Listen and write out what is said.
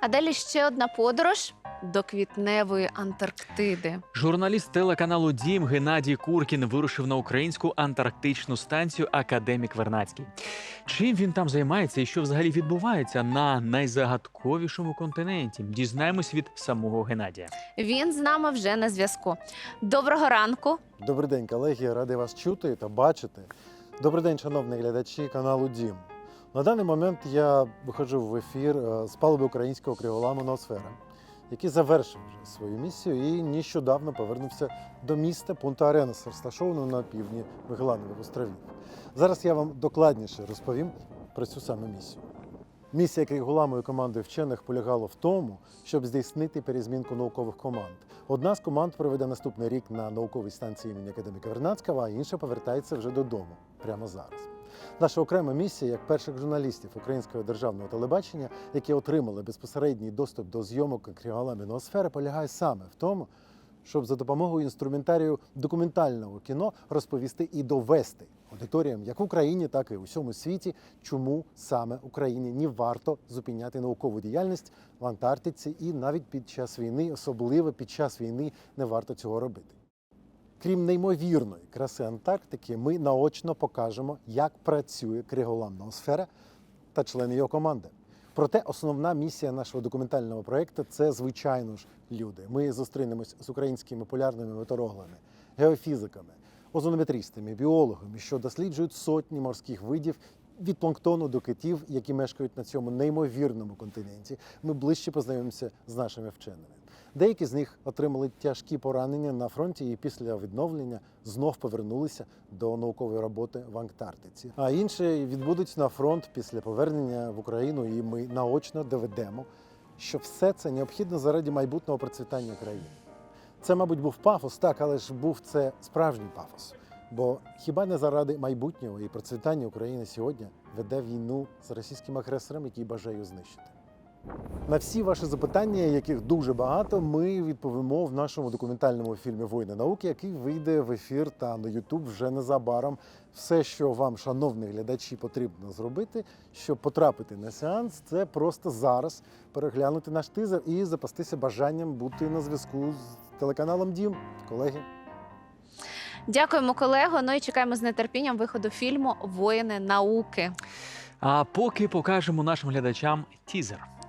А далі ще одна подорож до квітневої Антарктиди. Журналіст телеканалу Дім Геннадій Куркін вирушив на українську антарктичну станцію Академік Вернацький. Чим він там займається і що взагалі відбувається на найзагадковішому континенті? Дізнаємось від самого Геннадія. Він з нами вже на зв'язку. Доброго ранку. Добрий день, колеги. Радий вас чути та бачити. Добрий день, шановні глядачі каналу Дім. На даний момент я виходжу в ефір е, з палуби українського криголаму Ноосфера, який завершив свою місію і нещодавно повернувся до міста Пунта Аренас, розташованого на півдні Магелланових островів. Зараз я вам докладніше розповім про цю саму місію. Місія Криголамої команди вчених полягала в тому, щоб здійснити перезмінку наукових команд. Одна з команд проведе наступний рік на науковій станції імені академіка Вернадського, а інша повертається вже додому прямо зараз. Наша окрема місія, як перших журналістів українського державного телебачення, які отримали безпосередній доступ до зйомок Кріголамі Ноосфери, полягає саме в тому, щоб за допомогою інструментарію документального кіно розповісти і довести аудиторіям як в Україні, так і у всьому світі, чому саме Україні не варто зупиняти наукову діяльність в Антарктиці і навіть під час війни, особливо під час війни, не варто цього робити. Крім неймовірної краси Антарктики, ми наочно покажемо, як працює криголамна сфера та члени його команди. Проте основна місія нашого документального проєкту це, звичайно ж, люди. Ми зустрінемось з українськими полярними метеорологами, геофізиками, озонометристами, біологами, що досліджують сотні морських видів від планктону до китів, які мешкають на цьому неймовірному континенті. Ми ближче познайомимося з нашими вченими. Деякі з них отримали тяжкі поранення на фронті і після відновлення знов повернулися до наукової роботи в Антарктиці. А інші відбудуть на фронт після повернення в Україну, і ми наочно доведемо, що все це необхідно заради майбутнього процвітання країни. Це, мабуть, був пафос, так, але ж був це справжній пафос. Бо хіба не заради майбутнього і процвітання України сьогодні веде війну з російським агресором, який бажає знищити? На всі ваші запитання, яких дуже багато, ми відповімо в нашому документальному фільмі Воїни науки, який вийде в ефір та на Ютуб вже незабаром. Все, що вам, шановні глядачі, потрібно зробити, щоб потрапити на сеанс, це просто зараз переглянути наш тизер і запастися бажанням бути на зв'язку з телеканалом Дім. Колеги. Дякуємо, колего. Ну і чекаємо з нетерпінням виходу фільму Воїни науки. А поки покажемо нашим глядачам тізер.